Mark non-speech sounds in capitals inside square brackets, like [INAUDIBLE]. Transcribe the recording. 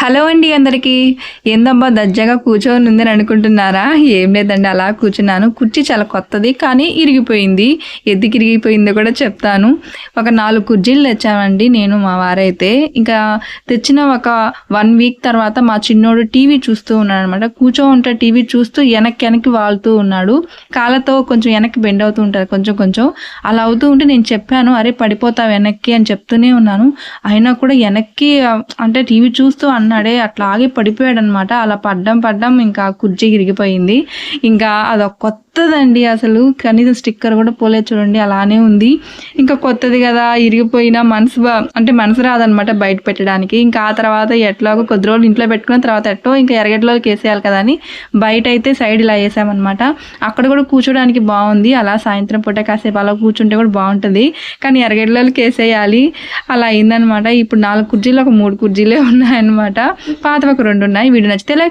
Hello అండి అందరికీ. ఏందబ్బా దర్జాగా కూర్చొని ఉందని అనుకుంటున్నారా? ఏం లేదండి అలా కూర్చున్నాను. కుర్చీ చాలా కొత్తది కానీ ఇరిగిపోయింది. ఎందుకు ఇరిగిపోయిందో కూడా చెప్తాను. ఒక నాలుగు కుర్చీలు తెచ్చామండి నేను మా వారైతే. ఇంకా తెచ్చిన ఒక వన్ వీక్ తర్వాత మా చిన్నోడు టీవీ చూస్తూ ఉన్నాడు అనమాట కూర్చో ఉంటే టీవీ చూస్తూ వెనక్కి వెనక్కి వాళ్తూ ఉన్నాడు. కాళ్ళతో కొంచెం వెనక్కి బెండ్ అవుతూ ఉంటారు కొంచెం కొంచెం. అలా అవుతూ ఉంటే నేను చెప్పాను అరే పడిపోతా వెనక్కి అని చెప్తూనే ఉన్నాను. అయినా కూడా వెనక్కి అంటే టీవీ చూస్తూ అన్నాడే అట్లాగే పడిపోయాడు అనమాట అలా పడ్డం పడ్డం ఇంకా కుర్చీ విరిగిపోయింది. ఇంకా అదొక కొత్తదండి అసలు. కనీసం స్టిక్కర్ కూడా పోలేదు చూడండి అలానే ఉంది. ఇంకా కొత్తది కదా ఇరిగిపోయినా మనసు బా- అంటే మనసు రాదనమాట బయట పెట్టడానికి. ఇంకా ఆ తర్వాత ఎట్లాగో కొద్ది రోజులు ఇంట్లో పెట్టుకున్న తర్వాత ఎట్టో ఇంకా ఎరగడ్లోకి వేసేయాలి కదా అని బయట అయితే సైడ్ ఇలా వేసామన్నమాట. అక్కడ కూడా కూర్చోడానికి బాగుంది. అలా సాయంత్రం పూట కాసేపు అలా కూర్చుంటే కూడా బాగుంటుంది. కానీ ఎరగడ్లకి వేసేయాలి. అలా అయిందనమాట ఇప్పుడు నాలుగు కుర్జీలు ఒక మూడు కుర్జీలే [LAUGHS] ఉన్నాయన్నమాట. పాత ఒక రెండు ఉన్నాయి. వీడియో నచ్చితే లైక్